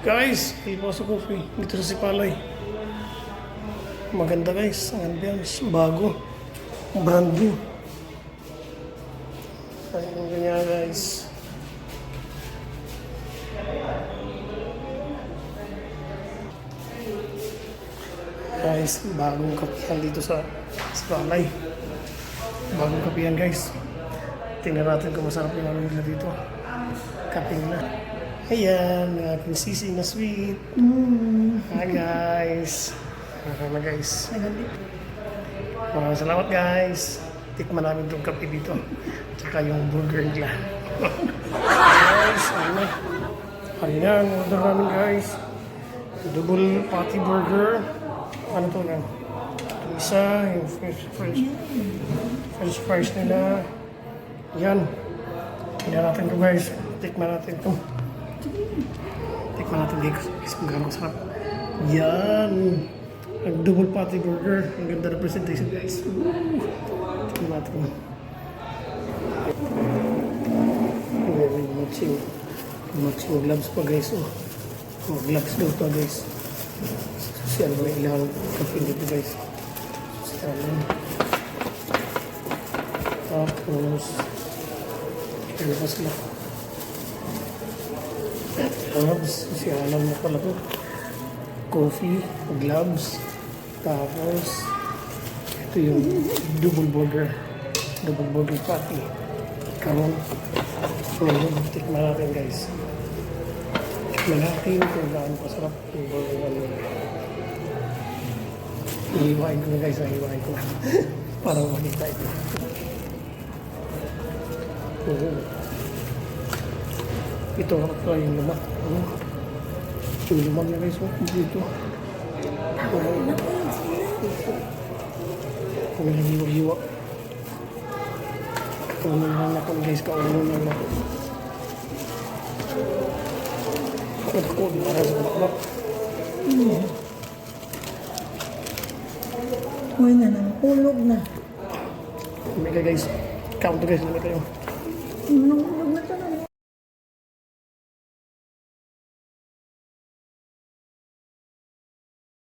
Guys, Ilboso Coffee dito sa Sipalay. Maganda guys, ang ambience, bago, brand new. Ayun ganyan guys. Guys, bagong kapihan dito sa Sipalay. Bagong kapihan guys. Tingnan natin kung masarap yung ano nila dito. Kape nila. Ayan, ang aking sisig na sweet. Hi guys. Ano na guys. Maraming salamat guys. Tikman namin itong kape dito. Tsaka yung burger nila. guys, ano. Ayan, order namin guys. Double patty burger. Ano to na? Yung isa, yung french, french, french fries nila. Yan. Tingnan natin to guys. Tikman natin to. Tikman natin dito guys kung gano'ng sarap. Yan. Ang double patty burger. Ang ganda na presentation guys. Tikman natin. Very matching. Matching gloves pa guys. Oh. Oh, gloves daw pa guys. Social na ilang kape dito guys. Social. Tapos, ano pa sila? Gloves, si Alam na pala to. Coffee, gloves, tapos, ito yung double burger. Double burger patty. Karon, ngayon, tikman natin guys. Tikman natin kung gaano kasarap yung burger namin. Iiwain ko na guys, iiwain ko. Para makita ito. Oo. Ito, ito yung lumak. Ano? Yung lumak na guys, oh, dito. Kung hiwa-hiwa. Kauno lang ako guys, kauno lang ako. Ako, ako, para sa bakbak. Uy na naman, hulog na. May ka guys, count guys, lamit kayo. Na to na.